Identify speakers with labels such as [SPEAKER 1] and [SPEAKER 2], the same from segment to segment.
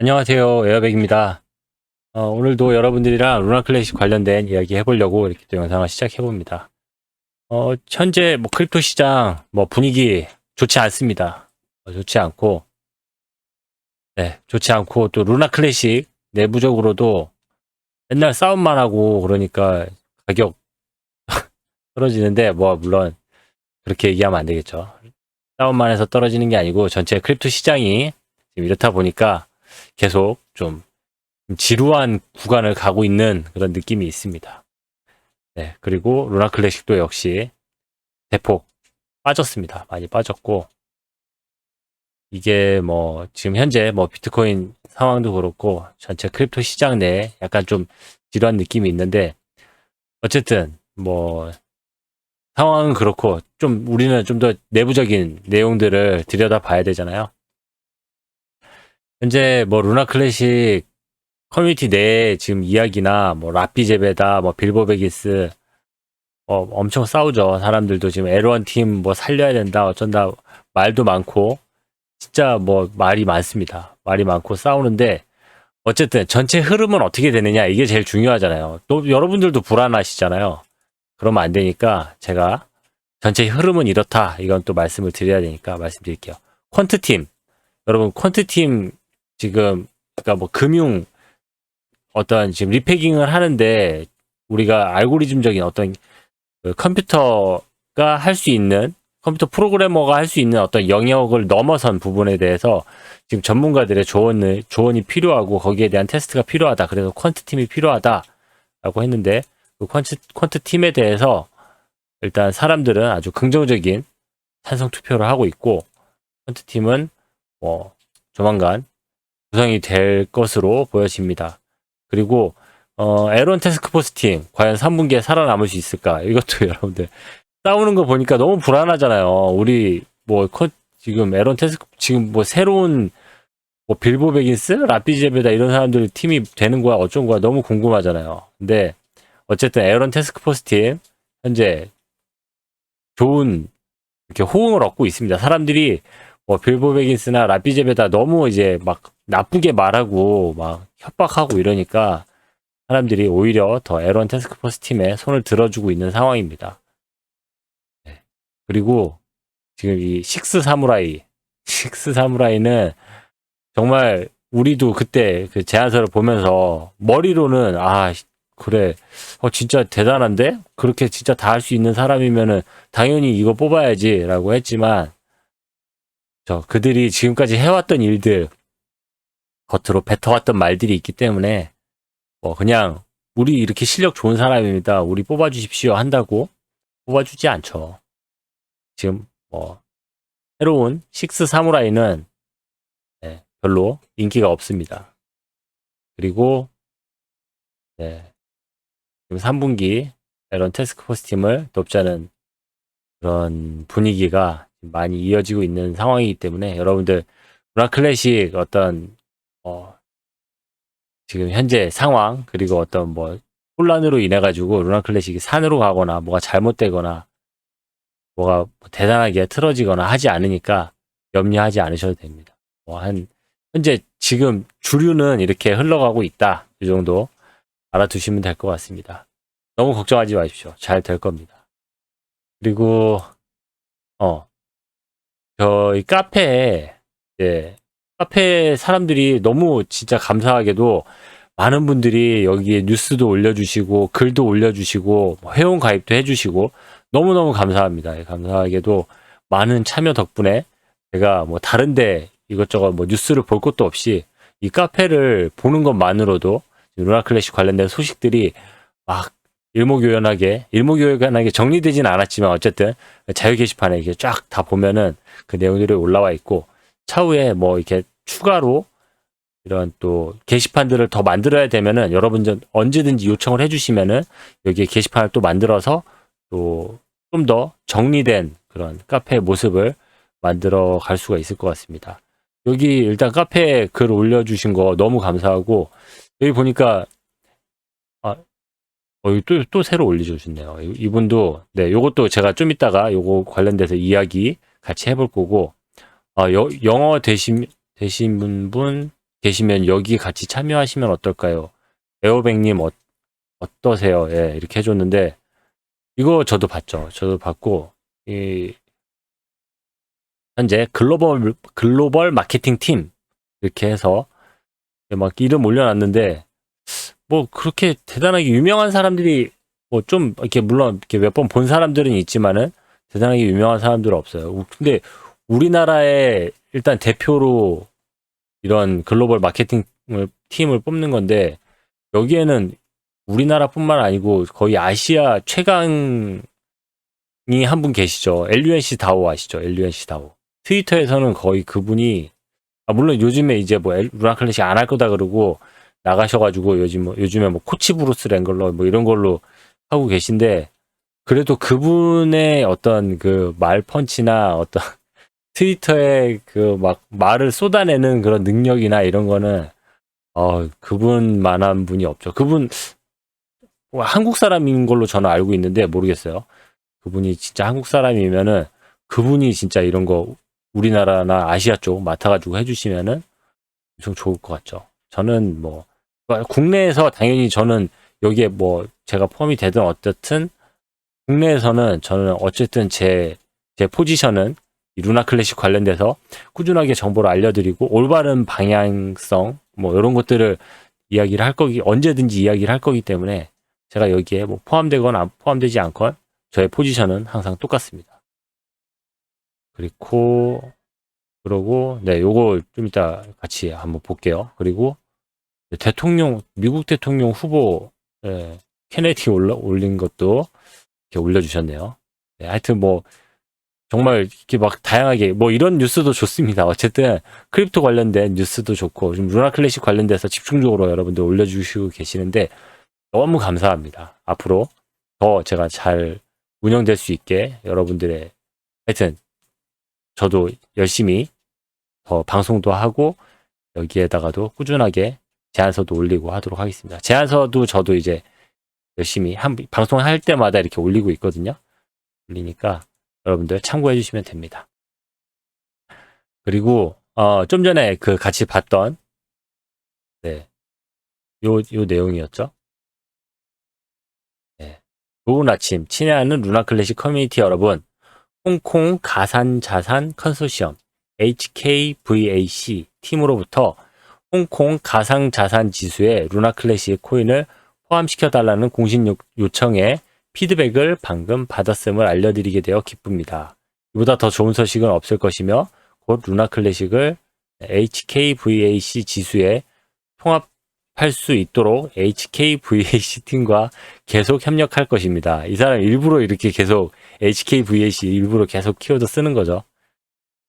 [SPEAKER 1] 안녕하세요. 에어백입니다. 어, 오늘도 여러분들이랑 루나 클래식 관련된 이야기 해보려고 이렇게 또 영상을 시작해봅니다. 어, 현재 뭐 크립토 시장 뭐 분위기 좋지 않습니다. 어, 좋지 않고, 네, 좋지 않고 또 루나 클래식 내부적으로도 맨날 싸움만 하고 그러니까 가격 떨어지는데 뭐 물론 그렇게 얘기하면 안 되겠죠. 싸움만 해서 떨어지는 게 아니고 전체 크립토 시장이 지금 이렇다 보니까 계속 좀 지루한 구간을 가고 있는 그런 느낌이 있습니다. 네, 그리고 루나 클래식도 역시 대폭 빠졌습니다. 많이 빠졌고 이게 뭐 지금 현재 뭐 비트코인 상황도 그렇고 전체 크립토 시장 내에 약간 좀 지루한 느낌이 있는데 어쨌든 뭐 상황은 그렇고 좀 우리는 좀 더 내부적인 내용들을 들여다 봐야 되잖아요. 현재 뭐 루나 클래식 커뮤니티 내에 지금 이야기나 뭐 라피 제베다 뭐 빌보베기스 어, 엄청 싸우죠. 사람들도 지금 L1 팀뭐 살려야 된다 어쩐다 말도 많고 진짜 뭐 말이 많습니다. 말이 많고 싸우는데 어쨌든 전체 흐름은 어떻게 되느냐 이게 제일 중요하잖아요. 또 여러분들도 불안하시잖아요. 그러면 안 되니까 제가 전체 흐름은 이렇다 이건 또 말씀을 드려야 되니까 말씀드릴게요. 퀀트 팀 여러분 퀀트 팀 지금 그러니까 뭐 금융 어떤 지금 리패깅을 하는데 우리가 알고리즘적인 어떤 그 컴퓨터가 할 수 있는 컴퓨터 프로그래머가 할 수 있는 어떤 영역을 넘어선 부분에 대해서 지금 전문가들의 조언을 조언이 필요하고 거기에 대한 테스트가 필요하다. 그래서 퀀트 팀이 필요하다라고 했는데 그 퀀트 퀀트 팀에 대해서 일단 사람들은 아주 긍정적인 찬성 투표를 하고 있고 퀀트 팀은 뭐 조만간 구성이 될 것으로 보여집니다. 그리고 어, 에론 테스크포스 팀 과연 3분기에 살아남을 수 있을까? 이것도 여러분들 싸우는 거 보니까 너무 불안하잖아요. 우리 뭐 커- 지금 에론 테스크 지금 뭐 새로운 뭐 빌보 베긴스, 라피제베다 이런 사람들 팀이 되는 거야 어쩐 거야 너무 궁금하잖아요. 근데 어쨌든 에론 테스크포스 팀 현재 좋은 이렇게 호응을 얻고 있습니다. 사람들이 뭐 빌보 베긴스나 라피제베다 너무 이제 막 나쁘게 말하고 막 협박하고 이러니까 사람들이 오히려 더 에런 테스크포스 팀에 손을 들어주고 있는 상황입니다. 네. 그리고 지금 이 식스 사무라이, 식스 사무라이는 정말 우리도 그때 그 제안서를 보면서 머리로는 아 그래 어 진짜 대단한데 그렇게 진짜 다 할 수 있는 사람이면은 당연히 이거 뽑아야지 라고 했지만 저 그들이 지금까지 해왔던 일들 겉으로 뱉어왔던 말들이 있기 때문에 뭐 그냥 우리 이렇게 실력 좋은 사람입니다. 우리 뽑아주십시오 한다고 뽑아주지 않죠. 지금 뭐 새로운 식스 사무라이는 네, 별로 인기가 없습니다. 그리고 네, 지금 3분기 이런 테스크포스 팀을 돕자는 그런 분위기가 많이 이어지고 있는 상황이기 때문에 여러분들 문화 클래식 어떤 어, 지금 현재 상황 그리고 어떤 뭐 혼란으로 인해 가지고 루나 클래식이 산으로 가거나 뭐가 잘못되거나 뭐가 뭐 대단하게 틀어지거나 하지 않으니까 염려하지 않으셔도 됩니다. 뭐 한 현재 지금 주류는 이렇게 흘러가고 있다. 이 정도 알아두시면 될 것 같습니다. 너무 걱정하지 마십시오. 잘 될 겁니다. 그리고 어 저희 카페에 이제 카페 사람들이 너무 진짜 감사하게도 많은 분들이 여기에 뉴스도 올려주시고 글도 올려주시고 뭐 회원 가입도 해주시고 너무너무 감사합니다. 예, 감사하게도 많은 참여 덕분에 제가 뭐 다른데 이것저것 뭐 뉴스를 볼 것도 없이 이 카페를 보는 것만으로도 루나 클래식 관련된 소식들이 막 일목요연하게 일목요연하게 정리되진 않았지만 어쨌든 자유 게시판에 이렇게 쫙 다 보면은 그 내용들이 올라와 있고 차후에 뭐 이렇게 추가로 이런 또 게시판들을 더 만들어야 되면은 여러분 전 언제든지 요청을 해주시면은 여기에 게시판을 또 만들어서 또 좀 더 정리된 그런 카페 모습을 만들어 갈 수가 있을 것 같습니다. 여기 일단 카페에 글 올려주신 거 너무 감사하고 여기 보니까 아, 어, 이거 또, 또 새로 올려주셨네요. 이- 이분도, 네, 요것도 제가 좀 이따가 요거 관련돼서 이야기 같이 해볼 거고, 아, 여, 영어 되신, 되신 분 계시면 여기 같이 참여하시면 어떨까요? 에어백님 어, 어떠세요? 예, 이렇게 해줬는데, 이거 저도 봤죠. 저도 봤고, 이, 현재 글로벌, 글로벌 마케팅 팀, 이렇게 해서, 막 이름 올려놨는데, 뭐 그렇게 대단하게 유명한 사람들이 뭐 좀 이렇게 물론 이렇게 몇 번 본 사람들은 있지만은 대단하게 유명한 사람들은 없어요. 우- 근데 우리나라의 일단 대표로 이런 글로벌 마케팅 팀을 뽑는 건데 여기에는 우리나라뿐만 아니고 거의 아시아 최강이 한 분 계시죠. LUNC 다오 아시죠? LUNC 다오. 트위터에서는 거의 그분이 아, 물론 요즘에 이제 뭐 엘- 루나 클래식 안 할 거다 그러고 나가셔가지고 요즘 뭐 요즘에 뭐 코치 브루스 랭글러 뭐 이런 걸로 하고 계신데 그래도 그분의 어떤 그 말 펀치나 어떤 트위터에 그 막 말을 쏟아내는 그런 능력이나 이런 거는 어 그분만한 분이 없죠. 그분 뭐 한국 사람인 걸로 저는 알고 있는데 모르겠어요. 그분이 진짜 한국 사람이면은 그분이 진짜 이런 거 우리나라나 아시아 쪽 맡아가지고 해주시면은 엄청 좋을 것 같죠. 저는 뭐 국내에서 당연히 저는 여기에 뭐 제가 포함이 되든 어쨌든 국내에서는 저는 어쨌든 제, 제 포지션은 이 루나 클래식 관련돼서 꾸준하게 정보를 알려드리고 올바른 방향성 뭐 이런 것들을 이야기를 할 거기 언제든지 이야기를 할 거기 때문에 제가 여기에 뭐 포함되건 안 포함되지 않건 저의 포지션은 항상 똑같습니다. 그리고 그러고 네 요거 좀 이따 같이 한번 볼게요. 그리고 대통령 미국 대통령 후보 예, 케네디 올라, 올린 것도 이렇게 올려주셨네요. 네, 하여튼 뭐 정말 이렇게 막 다양하게 뭐 이런 뉴스도 좋습니다. 어쨌든 크립토 관련된 뉴스도 좋고 지금 루나 클래식 관련돼서 집중적으로 여러분들 올려주시고 계시는데 너무 감사합니다. 앞으로 더 제가 잘 운영될 수 있게 여러분들의 하여튼 저도 열심히 더 방송도 하고 여기에다가도 꾸준하게 제안서도 올리고 하도록 하겠습니다. 제안서도 저도 이제 열심히 한 방송할 때마다 이렇게 올리고 있거든요. 올리니까 여러분들 참고해 주시면 됩니다. 그리고 어, 좀 전에 그 같이 봤던 네. 요, 요 내용이었죠. 네. 좋은 아침 친애하는 루나 클래식 커뮤니티 여러분 홍콩 가산 자산 컨소시엄 HKVAC 팀으로부터 홍콩 가상 자산 지수에 루나 클래식 코인을 포함시켜 달라는 공식 요- 요청에 피드백을 방금 받았음을 알려드리게 되어 기쁩니다. 이보다 더 좋은 소식은 없을 것이며 곧 루나 클래식을 HKVAC 지수에 통합 할 수 있도록 HKVAC 팀과 계속 협력할 것입니다. 이 사람 일부러 이렇게 계속 HKVAC 일부러 계속 키워드 쓰는 거죠.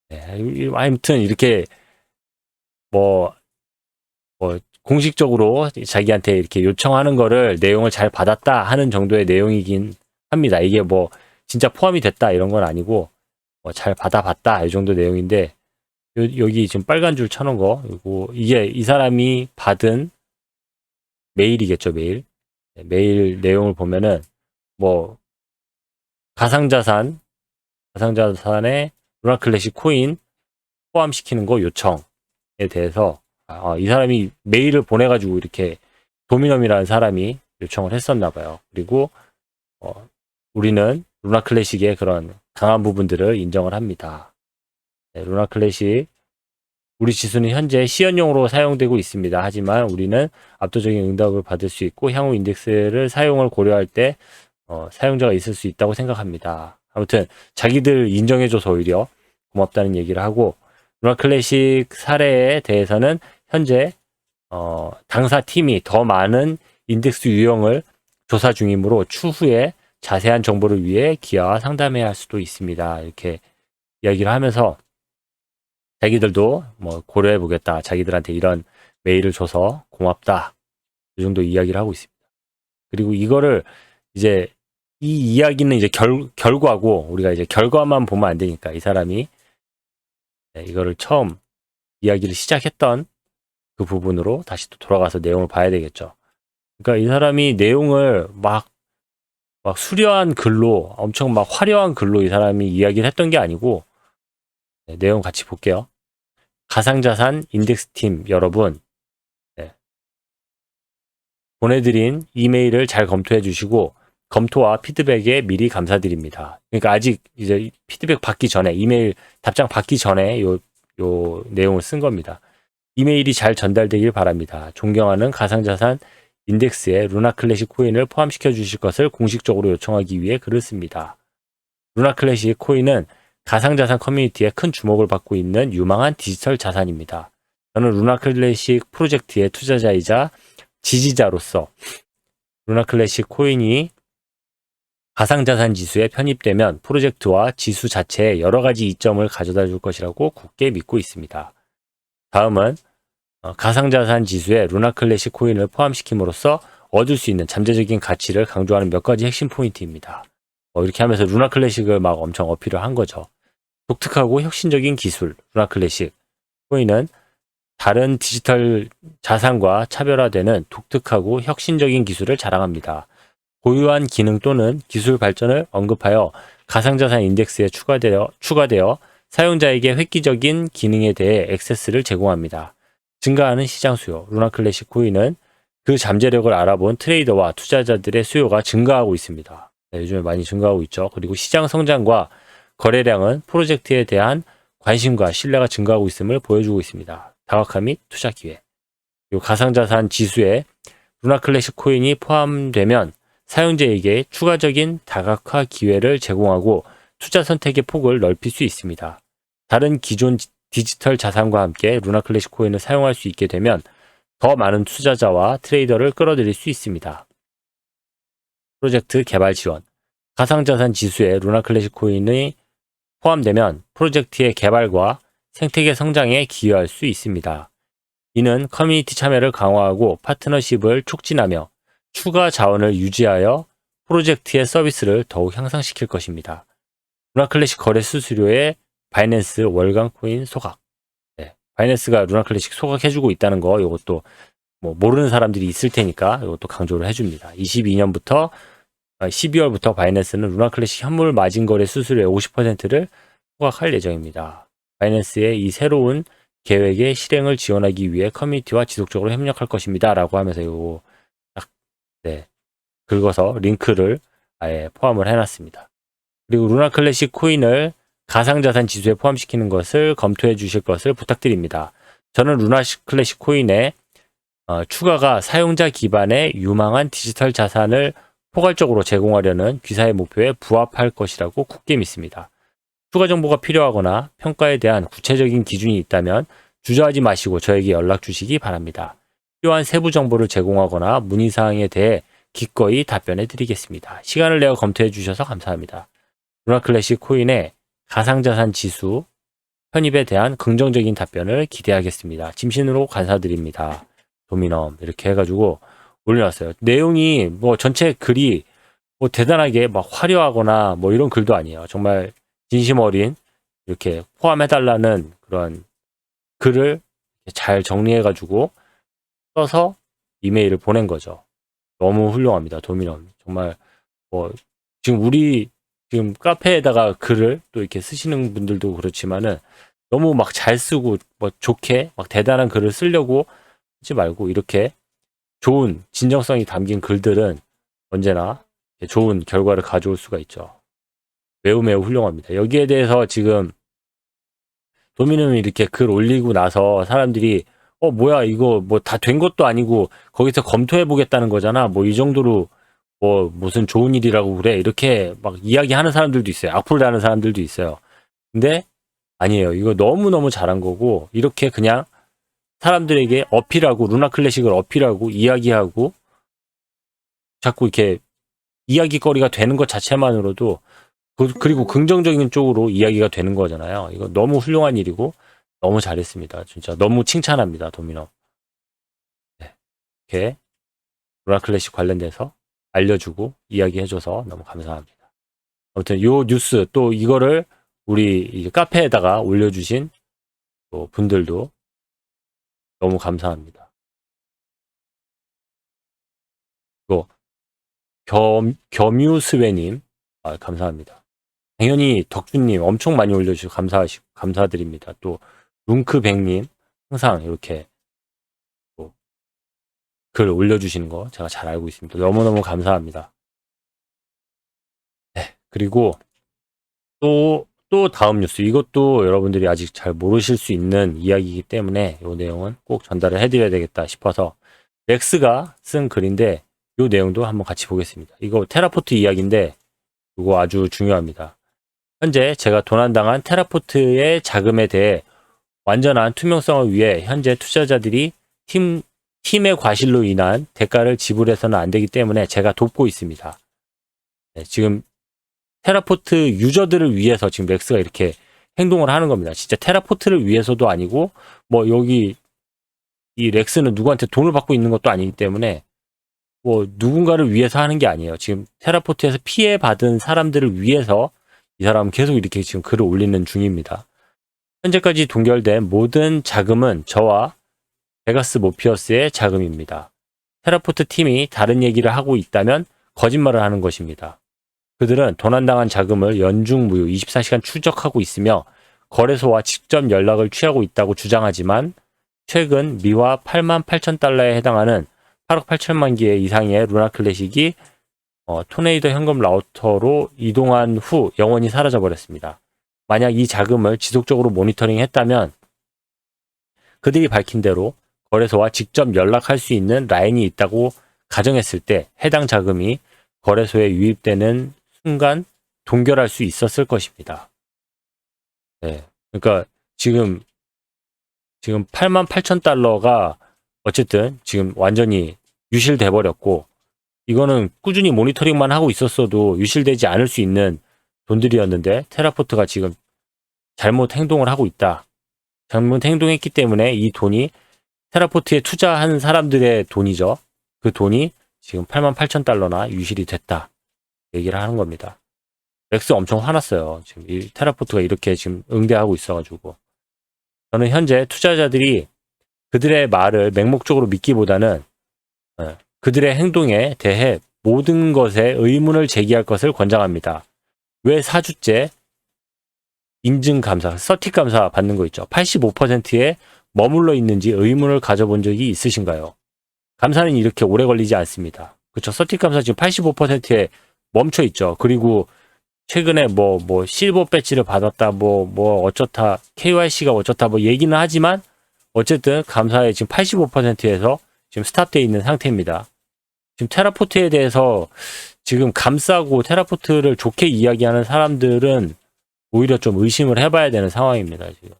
[SPEAKER 1] 네, 이- 아무튼 이렇게 뭐, 뭐 공식적으로 자기한테 이렇게 요청하는 거를 내용을 잘 받았다 하는 정도의 내용이긴 합니다. 이게 뭐 진짜 포함이 됐다 이런 건 아니고 뭐 잘 받아봤다 이 정도 내용인데 요- 여기 지금 빨간 줄 쳐놓은 거 이거 이게 이 사람이 받은 메일이겠죠 메일 네, 메일 내용을 보면은 뭐 가상자산 가상자산에 루나 클래식 코인 포함시키는 거 요청에 대해서 아, 이 사람이 메일을 보내가지고 이렇게 도미넘이라는 사람이 요청을 했었나 봐요. 그리고 어, 우리는 루나 클래식의 그런 강한 부분들을 인정을 합니다. 네, 루나 클래식 우리 지수는 현재 시연용으로 사용되고 있습니다. 하지만 우리는 압도적인 응답을 받을 수 있고 향후 인덱스를 사용을 고려할 때 어, 사용자가 있을 수 있다고 생각합니다. 아무튼 자기들 인정해줘서 오히려 고맙다는 얘기를 하고 루나 클래식 사례에 대해서는 현재 어, 당사 팀이 더 많은 인덱스 유형을 조사 중이므로 추후에 자세한 정보를 위해 기아와 상담해야 할 수도 있습니다. 이렇게 이야기를 하면서 자기들도 뭐 고려해 보겠다. 자기들한테 이런 메일을 줘서 고맙다. 이 정도 이야기를 하고 있습니다. 그리고 이거를 이제 이 이야기는 이제 결, 결과고 우리가 이제 결과만 보면 안 되니까 이 사람이 네, 이거를 처음 이야기를 시작했던 그 부분으로 다시 또 돌아가서 내용을 봐야 되겠죠. 그러니까 이 사람이 내용을 막, 막 수려한 글로, 엄청 막 화려한 글로 이 사람이 이야기를 했던 게 아니고, 네, 내용 같이 볼게요. 가상자산 인덱스 팀 여러분, 네. 보내드린 이메일을 잘 검토해 주시고, 검토와 피드백에 미리 감사드립니다. 그러니까 아직 이제 피드백 받기 전에, 이메일 답장 받기 전에 요, 요 내용을 쓴 겁니다. 이메일이 잘 전달되길 바랍니다. 존경하는 가상자산 인덱스에 루나 클래식 코인을 포함시켜 주실 것을 공식적으로 요청하기 위해 글을 씁니다. 루나 클래식 코인은 가상자산 커뮤니티에 큰 주목을 받고 있는 유망한 디지털 자산입니다. 저는 루나 클래식 프로젝트의 투자자이자 지지자로서 루나 클래식 코인이 가상자산 지수에 편입되면 프로젝트와 지수 자체에 여러 가지 이점을 가져다 줄 것이라고 굳게 믿고 있습니다. 다음은 어, 가상자산 지수에 루나 클래식 코인을 포함시킴으로써 얻을 수 있는 잠재적인 가치를 강조하는 몇 가지 핵심 포인트입니다. 어, 이렇게 하면서 루나 클래식을 막 엄청 어필을 한 거죠. 독특하고 혁신적인 기술, 루나 클래식. 코인은 다른 디지털 자산과 차별화되는 독특하고 혁신적인 기술을 자랑합니다. 고유한 기능 또는 기술 발전을 언급하여 가상자산 인덱스에 추가되어, 추가되어 사용자에게 획기적인 기능에 대해 액세스를 제공합니다. 증가하는 시장 수요. 루나 클래식 코인은 그 잠재력을 알아본 트레이더와 투자자들의 수요가 증가하고 있습니다. 네, 요즘에 많이 증가하고 있죠. 그리고 시장 성장과 거래량은 프로젝트에 대한 관심과 신뢰가 증가하고 있음을 보여주고 있습니다. 다각화 및 투자 기회. 가상자산 지수에 루나 클래식 코인이 포함되면 사용자에게 추가적인 다각화 기회를 제공하고 투자 선택의 폭을 넓힐 수 있습니다. 다른 기존 디지털 자산과 함께 루나 클래식 코인을 사용할 수 있게 되면 더 많은 투자자와 트레이더를 끌어들일 수 있습니다. 프로젝트 개발 지원. 가상자산 지수에 루나 클래식 코인이 포함되면 프로젝트의 개발과 생태계 성장에 기여할 수 있습니다. 이는 커뮤니티 참여를 강화하고 파트너십을 촉진하며 추가 자원을 유지하여 프로젝트의 서비스를 더욱 향상시킬 것입니다. 루나 클래식 거래 수수료의 바이낸스 월간 코인 소각. 네, 바이낸스가 루나 클래식 소각해주고 있다는 거, 이것도 뭐 모르는 사람들이 있을 테니까 이것도 강조를 해줍니다. 22년부터 12월부터 바이낸스는 루나 클래식 현물 마진 거래 수수료의 50%를 소각할 예정입니다. 바이낸스의 이 새로운 계획의 실행을 지원하기 위해 커뮤니티와 지속적으로 협력할 것입니다. 라고 하면서 이거 딱, 네, 긁어서 링크를 아예 포함을 해놨습니다. 그리고 루나 클래식 코인을 가상자산 지수에 포함시키는 것을 검토해 주실 것을 부탁드립니다. 저는 루나 클래식 코인의 어, 추가가 사용자 기반의 유망한 디지털 자산을 포괄적으로 제공하려는 귀사의 목표에 부합할 것이라고 굳게 믿습니다. 추가 정보가 필요하거나 평가에 대한 구체적인 기준이 있다면 주저하지 마시고 저에게 연락 주시기 바랍니다. 필요한 세부 정보를 제공하거나 문의사항에 대해 기꺼이 답변해 드리겠습니다. 시간을 내어 검토해 주셔서 감사합니다. 루나 클래식 코인의 가상자산 지수 편입에 대한 긍정적인 답변을 기대하겠습니다. 짐신으로 감사드립니다. 도미넘 이렇게 해가지고 올려놨어요. 내용이 뭐 전체 글이 뭐 대단하게 막 화려하거나 뭐 이런 글도 아니에요. 정말 진심 어린 이렇게 포함해달라는 그런 글을 잘 정리해가지고 써서 이메일을 보낸 거죠. 너무 훌륭합니다. 도미넘 정말 뭐 지금 우리 지금 카페에다가 글을 또 이렇게 쓰시는 분들도 그렇지만은 너무 막 잘 쓰고 뭐 좋게 막 대단한 글을 쓰려고 하지 말고 이렇게 좋은 진정성이 담긴 글들은 언제나 좋은 결과를 가져올 수가 있죠. 매우 매우 훌륭합니다. 여기에 대해서 지금 도미노이 이렇게 글 올리고 나서 사람들이 어 뭐야 이거 뭐 다 된 것도 아니고 거기서 검토해 보겠다는 거잖아. 뭐 이 정도로 뭐 무슨 좋은 일이라고 그래 이렇게 막 이야기하는 사람들도 있어요. 악플 다는 사람들도 있어요. 근데 아니에요. 이거 너무너무 잘한 거고 이렇게 그냥 사람들에게 어필하고 루나 클래식을 어필하고 이야기하고 자꾸 이렇게 이야기거리가 되는 것 자체만으로도 그, 그리고 긍정적인 쪽으로 이야기가 되는 거잖아요. 이거 너무 훌륭한 일이고 너무 잘했습니다. 진짜 너무 칭찬합니다. 도미노. 네. 이렇게 루나 클래식 관련돼서 알려주고 이야기해줘서 너무 감사합니다. 아무튼 요 뉴스 또 이거를 우리 카페에다가 올려주신 분들도 너무 감사합니다. 또 겸, 겸유스웨님 아, 감사합니다. 당연히 덕준님 엄청 많이 올려주셔서 감사하시 감사드립니다. 또 룽크백님 항상 이렇게 또글 올려주시는 거 제가 잘 알고 있습니다. 너무너무 감사합니다. 네, 그리고 또, 또 다음 뉴스. 이것도 여러분들이 아직 잘 모르실 수 있는 이야기이기 때문에 이 내용은 꼭 전달을 해드려야 되겠다 싶어서 렉스가 쓴 글인데 이 내용도 한번 같이 보겠습니다. 이거 테라포트 이야기인데 이거 아주 중요합니다. 현재 제가 도난당한 테라포트의 자금에 대해 완전한 투명성을 위해 현재 투자자들이 팀, 팀의 과실로 인한 대가를 지불해서는 안 되기 때문에 제가 돕고 있습니다. 네, 지금 테라포트 유저들을 위해서 지금 렉스가 이렇게 행동을 하는 겁니다. 진짜 테라포트를 위해서도 아니고 뭐 여기 이 렉스는 누구한테 돈을 받고 있는 것도 아니기 때문에 뭐 누군가를 위해서 하는 게 아니에요. 지금 테라포트에서 피해 받은 사람들을 위해서 이 사람은 계속 이렇게 지금 글을 올리는 중입니다. 현재까지 동결된 모든 자금은 저와 베가스 모피어스의 자금입니다. 테라포트 팀이 다른 얘기를 하고 있다면 거짓말을 하는 것입니다. 그들은 도난당한 자금을 연중 무휴 24시간 추적하고 있으며 거래소와 직접 연락을 취하고 있다고 주장하지만 최근 미화 8만 8천 달러에 해당하는 8억 8천만 개 이상의 루나 클래식이 어, 토네이도 현금 라우터로 이동한 후 영원히 사라져 버렸습니다. 만약 이 자금을 지속적으로 모니터링 했다면 그들이 밝힌 대로 거래소와 직접 연락할 수 있는 라인이 있다고 가정했을 때 해당 자금이 거래소에 유입되는 순간 동결할 수 있었을 것입니다. 네. 그러니까 지금 지금 8만 8천 달러가 어쨌든 지금 완전히 유실돼 버렸고 이거는 꾸준히 모니터링만 하고 있었어도 유실되지 않을 수 있는 돈들이었는데 테라포트가 지금 잘못 행동을 하고 있다. 잘못 행동했기 때문에 이 돈이 테라포트에 투자한 사람들의 돈이죠. 그 돈이 지금 8만 8천 달러나 유실이 됐다. 얘기를 하는 겁니다. 렉스 엄청 화났어요. 지금 이 테라포트가 이렇게 지금 응대하고 있어가지고. 저는 현재 투자자들이 그들의 말을 맹목적으로 믿기보다는 어, 그들의 행동에 대해 모든 것에 의문을 제기할 것을 권장합니다. 왜 4주째 인증 감사, 서틱 감사 받는 거 있죠. 85%에 머물러 있는지 의문을 가져본 적이 있으신가요? 감사는 이렇게 오래 걸리지 않습니다. 그렇죠. 서틱 감사 지금 85%에 멈춰 있죠. 그리고 최근에 뭐, 뭐, 실버 배지를 받았다, 뭐, 뭐, 어쩌다, KYC가 어쩌다, 뭐, 얘기는 하지만, 어쨌든, 감사에 지금 85%에서 지금 스탑되어 있는 상태입니다. 지금 테라포트에 대해서 지금 감싸고 테라포트를 좋게 이야기하는 사람들은 오히려 좀 의심을 해봐야 되는 상황입니다, 지금.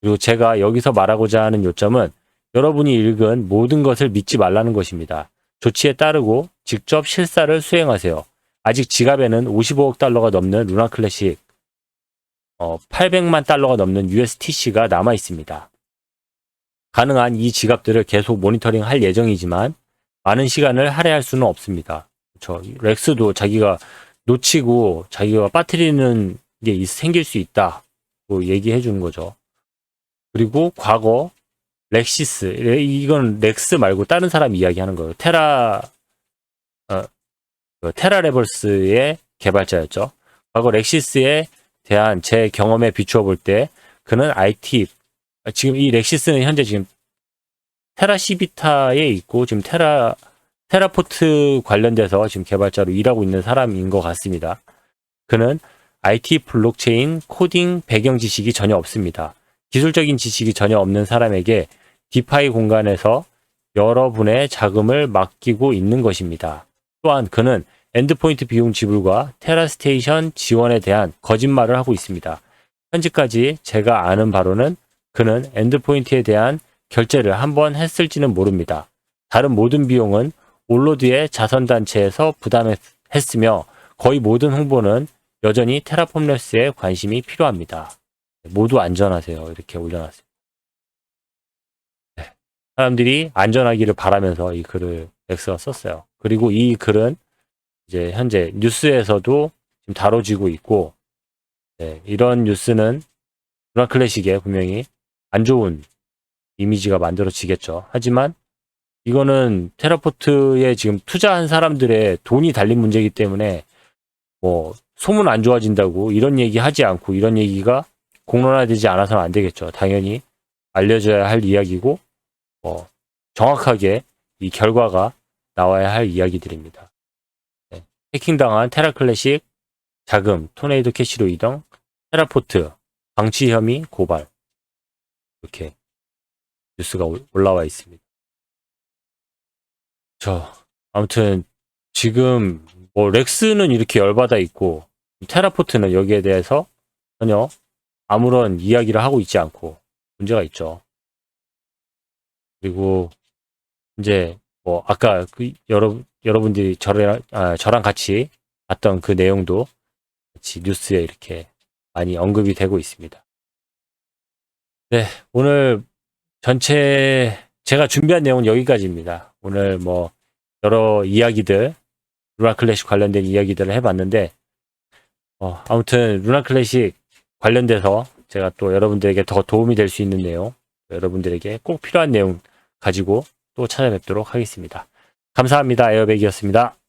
[SPEAKER 1] 그리고 제가 여기서 말하고자 하는 요점은 여러분이 읽은 모든 것을 믿지 말라는 것입니다. 조치에 따르고 직접 실사를 수행하세요. 아직 지갑에는 55억 달러가 넘는 루나 클래식, 어, 800만 달러가 넘는 USTC가 남아 있습니다. 가능한 이 지갑들을 계속 모니터링 할 예정이지만 많은 시간을 할애할 수는 없습니다. 저 렉스도 자기가 놓치고 자기가 빠뜨리는 게 있- 생길 수 있다. 고 얘기해 주는 거죠. 그리고 과거 렉시스 이건 렉스 말고 다른 사람 이야기하는 거예요. 테라 어, 그 테라 레버스의 개발자였죠. 과거 렉시스에 대한 제 경험에 비추어 볼 때 그는 IT 지금 이 렉시스는 현재 지금 테라 시비타에 있고 지금 테라 테라포트 관련돼서 지금 개발자로 일하고 있는 사람인 것 같습니다. 그는 IT 블록체인 코딩 배경 지식이 전혀 없습니다. 기술적인 지식이 전혀 없는 사람에게 디파이 공간에서 여러분의 자금을 맡기고 있는 것입니다. 또한 그는 엔드포인트 비용 지불과 테라스테이션 지원에 대한 거짓말을 하고 있습니다. 현재까지 제가 아는 바로는 그는 엔드포인트에 대한 결제를 한 번 했을지는 모릅니다. 다른 모든 비용은 올로드의 자선단체에서 부담했으며 거의 모든 홍보는 여전히 테라폼랩스에 관심이 필요합니다. 모두 안전하세요. 이렇게 올려놨어요. 네. 사람들이 안전하기를 바라면서 이 글을 엑스가 썼어요. 그리고 이 글은 이제 현재 뉴스에서도 지금 다뤄지고 있고 네, 이런 뉴스는 루나 클래식에 분명히 안 좋은 이미지가 만들어지겠죠. 하지만 이거는 테라포트에 지금 투자한 사람들의 돈이 달린 문제이기 때문에 뭐 소문 안 좋아진다고 이런 얘기 하지 않고 이런 얘기가 공론화되지 않아서는 안 되겠죠. 당연히 알려져야 할 이야기고 뭐 정확하게 이 결과가 나와야 할 이야기들입니다. 네. 해킹당한 테라클래식 자금 토네이도 캐시로 이동 테라포트 방치 혐의 고발 이렇게 뉴스가 올- 올라와 있습니다. 저 아무튼 지금 뭐 렉스는 이렇게 열받아 있고 테라포트는 여기에 대해서 전혀 아무런 이야기를 하고 있지 않고 문제가 있죠. 그리고 이제 뭐 아까 그 여러 여러분들이 저랑 아, 저랑 같이 봤던 그 내용도 같이 뉴스에 이렇게 많이 언급이 되고 있습니다. 네, 오늘 전체 제가 준비한 내용은 여기까지입니다. 오늘 뭐 여러 이야기들 루나 클래식 관련된 이야기들을 해봤는데 어, 아무튼 루나 클래식 관련돼서 제가 또 여러분들에게 더 도움이 될 수 있는 내용 여러분들에게 꼭 필요한 내용 가지고 또 찾아뵙도록 하겠습니다. 감사합니다. 에어백이었습니다.